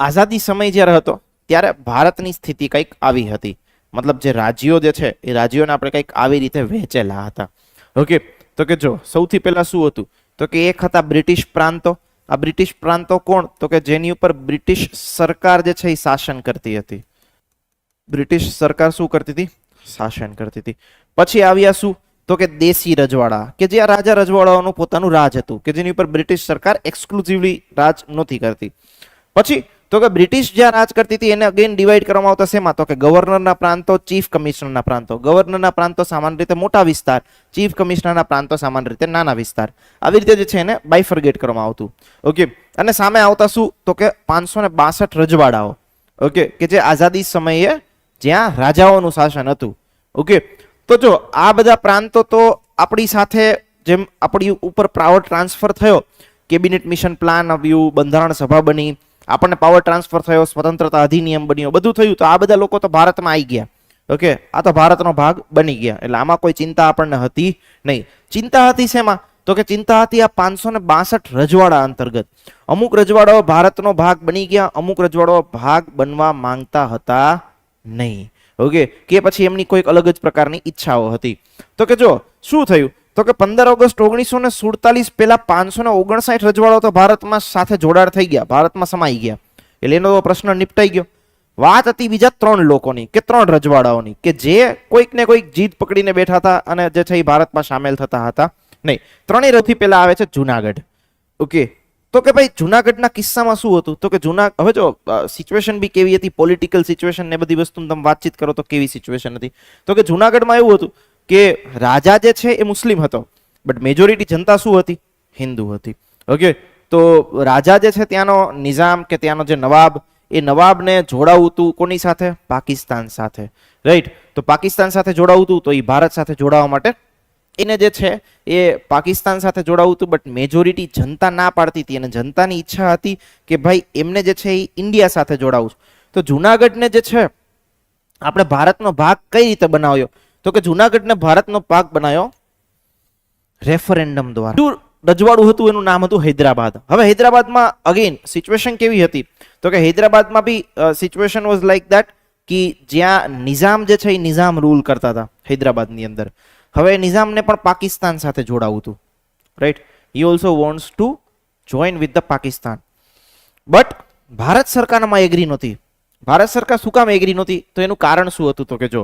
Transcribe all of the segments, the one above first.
આઝાદી સમય જ્યારે હતો, ત્યારે ભારતની સ્થિતિ કંઈક આવી હતી. મતલબ જે રાજ્યો જે છે, એ રાજ્યોને આપણે કંઈક આવી રીતે વહેંચેલા હતા. ઓકે તો કે જો, સૌથી પહેલાં શું હતું? તો કે એક હતા બ્રિટિશ પ્રાંતો. આ બ્રિટિશ પ્રાંતો કોણ? તો કે જેની ઉપર બ્રિટિશ સરકાર જે છે, એ શાસન કરતી હતી. બ્રિટિશ સરકાર શું કરતી હતી? શાસન કરતી હતી. પછી આવ્યા શું? તો કે દેશી રજવાડા. કે જે આ રાજા રજવાડાઓનું પોતાનું રાજ હતું, કે જેની ઉપર બ્રિટિશ સરકાર એક્સક્લુઝિવલી રાજ નહોતી કરતી. પછી તો કે બ્રિટિશ જ્યાં રાજ કરતી હતી, એને અગેન ડિવાઈડ કરવામાં આવતા શેમાં? તો કે ગવર્નરના પ્રાંતો, ચીફ કમિશનરના પ્રાંતો. ગવર્નરના પ્રાંતો સામાન્ય રીતે મોટા વિસ્તાર, ચીફ કમિશનરના પ્રાંતો સામાન્ય રીતે નાના વિસ્તાર. આવી રીતે જે છે એને બાયફર્ગેટ કરવામાં આવતું. ઓકે અને સામે આવતા શું? તો કે પાંચસો ને બાસઠ રજવાડાઓ. ઓકે કે જે આઝાદી સમયે જ્યાં રાજાઓનું શાસન હતું. ઓકે તો જો, આ બધા પ્રાંતો તો આપણી સાથે જેમ આપણી ઉપર પાવર ટ્રાન્સફર થયો. કેબિનેટ મિશન પ્લાન આવ્યું, બંધારણ સભા બની આપણને પાવર ટ્રાન્સફર થયો, સ્વતંત્રતા અધિનિયમ બન્યો, બધું થયું, તો આ બધા લોકો તો ભારતમાં આવી ગયા. ઓકે આ તો ભારતનો ભાગ બની ગયા. એટલે આમાં કોઈ ચિંતા આપણને હતી નહીં. ચિંતા હતી શેમાં? તો કે ચિંતા હતી આ પાંચસો ને બાસઠ રજવાડા અંતર્ગત. અમુક રજવાડાઓ ભારતનો ભાગ બની ગયા, અમુક રજવાડાઓ ભાગ બનવા માંગતા હતા નહીં. ઓકે કે પછી એમની કોઈક અલગ જ પ્રકારની ઈચ્છાઓ હતી. તો કે જો, શું થયું? તો કે પંદર ઓગસ્ટ ઓગણીસો ને સુડતાલીસ પહેલાં પાંચસો ને ઓગણસાઠ રજવાડો તો ભારતમાં સાથે જોડાણ થઈ ગયા, ભારતમાં સમાઈ ગયા. એટલે એનો પ્રશ્ન નિપટાઈ ગયો. વાત હતી બીજા ત્રણ લોકોની કે ત્રણ રજવાડાઓની કે જે કોઈક ને કોઈક જીત પકડીને બેઠા હતા અને જે છે એ ભારતમાં સામેલ થતા હતા. નહીં, ત્રણેય રથી પહેલાં આવે છે જુનાગઢ. ઓકે, તો કે ભાઈ જુનાગઢના કિસ્સામાં શું હતું? તો કે જુના, હવે જો સિચ્યુએશન બી કેવી હતી? પોલિટિકલ સિચ્યુએશન ને બધી વસ્તુ તમે વાતચીત કરો તો કેવી સિચ્યુએશન હતી? તો કે જુનાગઢમાં એવું હતું કે રાજા જે છે એ મુસ્લિમ હતો. બટ મેજોરિટી જનતા શું હતી? હિન્દુ હતી. ઓકે તો રાજા જે છે ત્યાંનો નિઝામ કે ત્યાંનો જે નવાબ, એ નવાબને જોડાવું હતું કોની સાથે? પાકિસ્તાન સાથે. રાઈટ તો પાકિસ્તાન સાથે જોડાવું હતું તો એ ભારત સાથે જોડાવા માટે એને જે છે એ પાકિસ્તાન સાથે જોડાવું હતું બટ મેજોરિટી જનતા ના પાડતી હતી. અને જનતાની ઈચ્છા હતી કે ભાઈ એમને જે છે એ ઇન્ડિયા સાથે જોડાવું તો જુનાગઢને જે છે, આપણે ભારતનો ભાગ કઈ રીતે બનાવ્યો? તો કે જુનાગઢને ભારતનો પાક બનાવ્યો રેફરેન્ડમ દ્વારા. રજવાડું હતું? એનું નામ હતું હૈદરાબાદ. હવે હૈદરાબાદમાં અગેન સિચ્યુએશન કેવી હતી? તો કે હૈદરાબાદમાં બી સિચ્યુએશન વોઝ લાઈક દેટ કે જ્યાં નિઝામ જે છે એ નિઝામ રૂલ કરતા હતા હૈદરાબાદની અંદર. હવે નિઝામને પણ પાકિસ્તાન સાથે જોડાવું હતું. Right he also wants to join with the Pakistan. But Bharat સરકારમાં એગ્રી નહોતી. ભારત સરકાર શું કામ એગ્રી નહોતી? તો એનું કારણ શું હતું? તો કે જો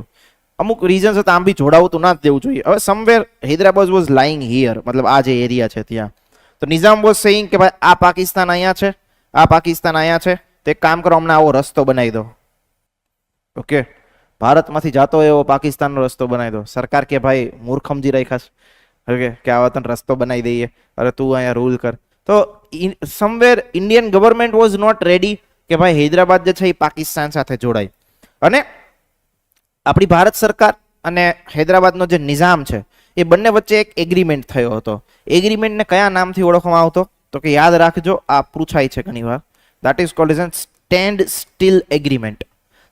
અમુક રીઝન્સ હતા, આમ બી જોડાવું તો ના જ દેવું જોઈએ. હવે somewhere Hyderabad was lying here મતલબ આ જે એરિયા છે ત્યાં. તો નિઝામ વોઝ સેઇંગ કે ભાઈ, આ પાકિસ્તાન અહીંયા છે, આ પાકિસ્તાન અહીંયા છે, તો એક કામ કરો, અમને આવો રસ્તો બનાવી દો. ઓકે ભારતમાંથી જાતો એવો પાકિસ્તાનનો રસ્તો બનાવી દો. સરકાર કે ભાઈ, મૂર્ખમજી રાખ્યા ઓકે કે આવા તને રસ્તો બનાવી દઈએ. અરે તું અહીંયા રૂલ કર. તો somewhere Indian government was not ready કે ભાઈ, હૈદરાબાદ જે છે એ પાકિસ્તાન સાથે જોડાય. અને આપણી ભારત સરકાર અને હૈદરાબાદનો જે નિઝામ છે, એ બંને વચ્ચે એક એગ્રીમેન્ટ થયો હતો. એગ્રીમેન્ટને કયા નામથી ઓળખવામાં આવતો? તો કે યાદ રાખજો, આ પૂછાય છે ઘણીવાર. That is called as standstill agreement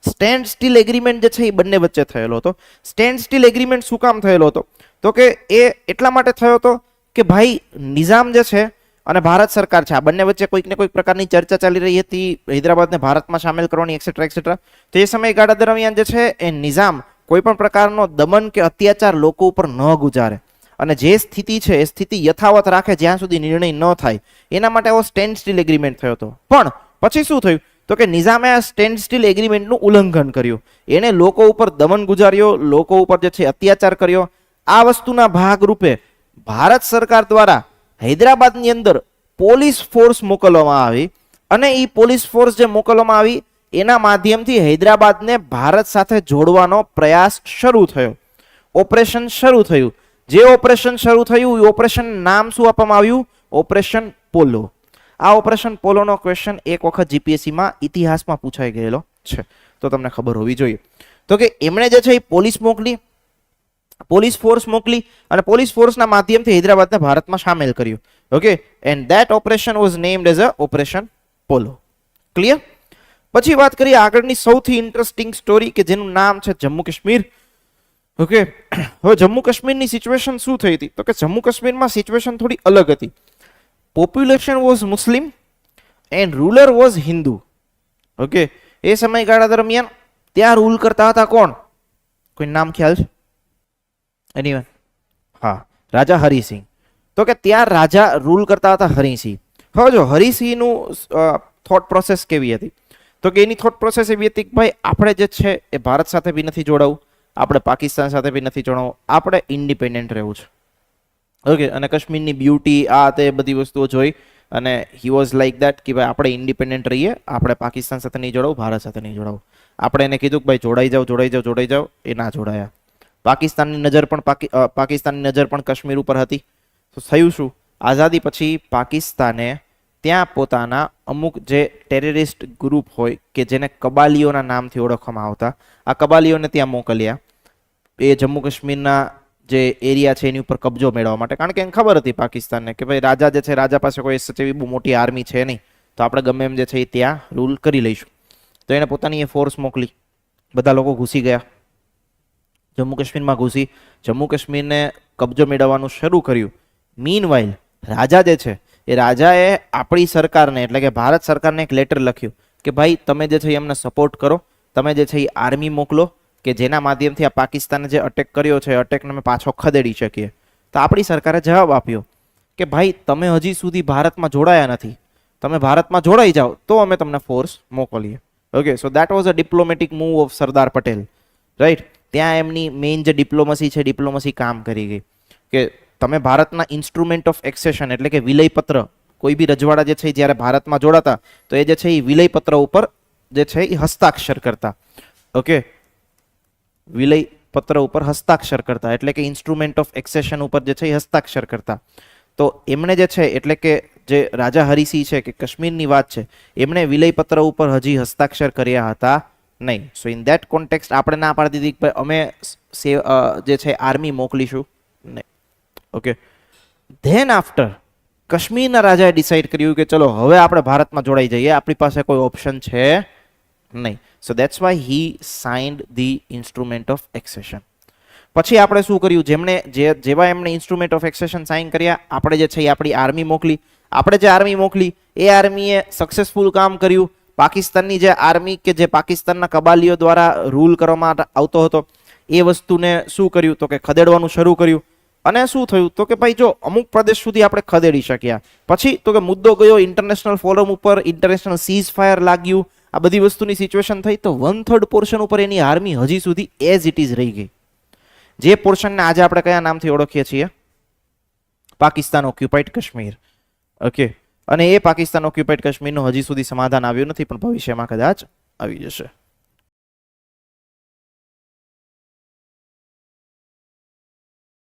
standstill agreement જે છે, એ બંને વચ્ચે થયેલો હતો. સ્ટેન્ડ સ્ટીલ એગ્રીમેન્ટ શું કામ થયેલો હતો? તો કે એ એટલા માટે થયો હતો કે ભાઈ, નિઝામ જે છે અને ભારત સરકાર છે. આ બંને વચ્ચે કોઈક ને કોઈક પ્રકારની ચર્ચા ચાલી રહી હતી. હૈદરાબાદને ભારતમાં સામેલ કરવાની એક્સેટ્રા એક્સેટ્રા તો એ સમયગાળા દરમિયાન જે છે, એ નિઝામ કોઈ પણ પ્રકારનો દમન કે અત્યાચાર લોકો ઉપર ન ગુજારે. અને જે સ્થિતિ છે, એ સ્થિતિ યથાવત રાખે જ્યાં સુધી નિર્ણય ન થાય. એના માટે આવો સ્ટેન્ડ સ્ટીલ એગ્રીમેન્ટ થયો હતો. પણ પછી શું થયું? તો કે નિઝામે આ સ્ટેન્ડ સ્ટીલ એગ્રીમેન્ટનું ઉલ્લંઘન કર્યું. એણે લોકો ઉપર દમન ગુજાર્યો, લોકો ઉપર જે છે અત્યાચાર કર્યો. આ વસ્તુના ભાગરૂપે ભારત સરકાર દ્વારા હૈદરાબાદની અંદર પોલીસ ફોર્સ મોકલવામાં આવી અને એ પોલીસ ફોર્સ જે મોકલવામાં આવી, એના માધ્યમથી હૈદરાબાદને ભારત સાથે જોડવાનો પ્રયાસ શરૂ થયો. ઓપરેશન શરૂ થયું. જે ઓપરેશન શરૂ થયું એ ઓપરેશન નામ શું આપવામાં આવ્યું? Operation Polo. આ ઓપરેશન પોલોનો ક્વેશ્ચન એક વખત જીપીએસસીમાં ઇતિહાસમાં પૂછાઈ ગયેલો છે. તો તમને ખબર હોવી જોઈએ. તો કે એમણે જે છે એ પોલીસ મોકલી પોલીસ ફોર્સ મોકલી અને પોલીસ ફોર્સના માધ્યમથી હૈદરાબાદને ભારતમાં સામેલ કર્યું. Okay and that operation was named as a operation Polo clear પછી વાત કરીએ આગળની સૌથી ઇન્ટરેસ્ટિંગ સ્ટોરી કે જેનું નામ છે જમ્મુ કાશ્મીર. ઓકે હવે જમ્મુ કાશ્મીરની સિચ્યુએશન શું થઈ હતી? તો કે જમ્મુ કાશ્મીરમાં સિચ્યુએશન થોડી અલગ હતી. Population was Muslim and ruler was Hindu okay એ સમયગાળા દરમિયાન ત્યાં રૂલ કરતા હતા કોણ? કોઈ નામ ખ્યાલ છે? એનીવન હા. રાજા હરિસિંહ. તો કે ત્યાં રાજા રૂલ કરતા હતા હરિસિંહ. હવે જો હરિસિંહનું થોટ પ્રોસેસ કેવી હતી? તો કે એની થોટ પ્રોસેસ એવી હતી કે ભાઈ, આપણે જે છે એ ભારત સાથે બી નથી જોડાવું, આપણે પાકિસ્તાન સાથે બી નથી જોડાવું, આપણે ઇન્ડિપેન્ડન્ટ રહેવું છે. ઓકે અને કાશ્મીરની બ્યુટી આ તે બધી વસ્તુઓ જોઈ, અને હી વોઝ લાઈક દેટ કે ભાઈ, આપણે ઇન્ડિપેન્ડન્ટ રહીએ, આપણે પાકિસ્તાન સાથે નહીં જોડાવું, ભારત સાથે નહીં જોડાવું. આપણે એને કીધું કે ભાઈ, જોડાઈ જાઓ જોડાઈ જાઓ જોડાઈ જાઓ, એ ના જોડાયા. પાકિસ્તાનની નજર પણ પાકી પાકિસ્તાનની નજર પણ કાશ્મીર ઉપર હતી. તો થયું શું? આઝાદી પછી પાકિસ્તાને ત્યાં પોતાના અમુક જે ટેરરિસ્ટ ગ્રુપ હોય કે જેને કબાલીઓના નામથી ઓળખવામાં આવતા, આ કબાલીઓને ત્યાં મોકલ્યા. એ જમ્મુ કાશ્મીરના જે એરિયા છે એની ઉપર કબજો મેળવવા માટે. કારણ કે એને ખબર હતી પાકિસ્તાનને કે ભાઈ રાજા જે છે, રાજા પાસે કોઈ એવી બહુ મોટી આર્મી છે નહીં. તો આપણે ગમે એમ જે છે એ ત્યાં રૂલ કરી લઈશું. તો એણે પોતાની એ ફોર્સ મોકલી. બધા લોકો ઘૂસી ગયા. જમ્મુ કાશ્મીરમાં ઘૂસી. જમ્મુ કાશ્મીરને કબજો મેળવવાનું શરૂ કર્યું. મીન વાઇલ રાજા જે છે, એ રાજાએ આપણી સરકારને, એટલે કે ભારત સરકારને એક લેટર લખ્યું કે ભાઈ, તમે જે છે એ અમને સપોર્ટ કરો. તમે જે છે એ આર્મી મોકલો, કે જેના માધ્યમથી આ પાકિસ્તાને જે અટેક કર્યો છે અટેકને અમે પાછો ખદેડી શકીએ. તો આપણી સરકારે જવાબ આપ્યો કે ભાઈ, તમે હજી સુધી ભારતમાં જોડાયા નથી. તમે ભારતમાં જોડાઈ જાઓ, તો અમે તમને ફોર્સ મોકલીએ. Okay so that was a diplomatic move of Sardar Patel right ત્યાં એમની મેઇન જે ડિપ્લોમસી છે ડિપ્લોમસી કામ કરી ગઈ. કે તમે ભારતના ઇન્સ્ટ્રુમેન્ટ ઓફ એક્સેશન એટલે કે વિલયપત્ર, કોઈ બી રજવાડા જે છે જ્યારે ભારતમાં જોડાતા, તો એ જે છે એ વિલયપત્ર ઉપર જે છે એ હસ્તાક્ષર કરતા. ઓકે વિલય પત્ર ઉપર હસ્તાક્ષર કરતા, એટલે કે ઇન્સ્ટ્રુમેન્ટ ઓફ એક્સેશન ઉપર જે છે એ હસ્તાક્ષર કરતા. તો એમણે જે છે, એટલે કે જે રાજા હરિસિંહ છે, કે કાશ્મીરની વાત છે, એમણે વિલયપત્ર ઉપર હજી હસ્તાક્ષર કર્યા હતા નહીં. સો ઇન ધેટ કોન્ટેક્સ્ટ આપણે ના પાડી દીધી કે અમે જે છે આર્મી મોકલીશું. નહીં. ઓકે ધેન આફ્ટર કાશ્મીરના રાજાએ ડિસાઇડ કર્યું કે ચલો, હવે આપણે ભારતમાં જોડાઈ જઈએ. આપણી પાસે કોઈ ઓપ્શન છે નહીં. So that's why he signed the instrument of accession પછી આપણે શું કર્યું? જેમણે જે, જેવા એમણે ઇન્સ્ટ્રુમેન્ટ ઓફ એક્સેશન સાઇન કર્યા, આપણે જે છે એ આપણી આર્મી મોકલી. આપણે જે આર્મી મોકલી, એ આર્મીએ સક્સેસફુલ કામ કર્યું. પાકિસ્તાનની જે આર્મી કે જે પાકિસ્તાનના કબાલીઓ દ્વારા રૂલ કરવામાં આવતો હતો, એ વસ્તુને શું કર્યું? તો કે ખદેડવાનું શરૂ કર્યું. અને શું થયું? તો કે ભાઈ જો અમુક પ્રદેશ સુધી આપણે ખદેડી શક્યા. પછી તો કે મુદ્દો ગયો ઇન્ટરનેશનલ ફોરમ ઉપર ઇન્ટરનેશનલ સીઝ ફાયર લાગ્યું. આ બધી વસ્તુની સિચ્યુએશન થઈ તો વન થર્ડ પોર્શન ઉપર એની આર્મી હજી સુધી એઝ ઇટ ઇઝ રહી ગઈ. જે પોર્શનને આજે આપણે કયા નામથી ઓળખીએ છીએ? પાકિસ્તાન ઓક્યુપાઈડ કાશ્મીર. ઓકે અને એ પાકિસ્તાન ઓક્યુપાઇડ કાશ્મીરનું હજી સુધી સમાધાન આવ્યું નથી, પણ ભવિષ્યમાં કદાચ આવી જશે.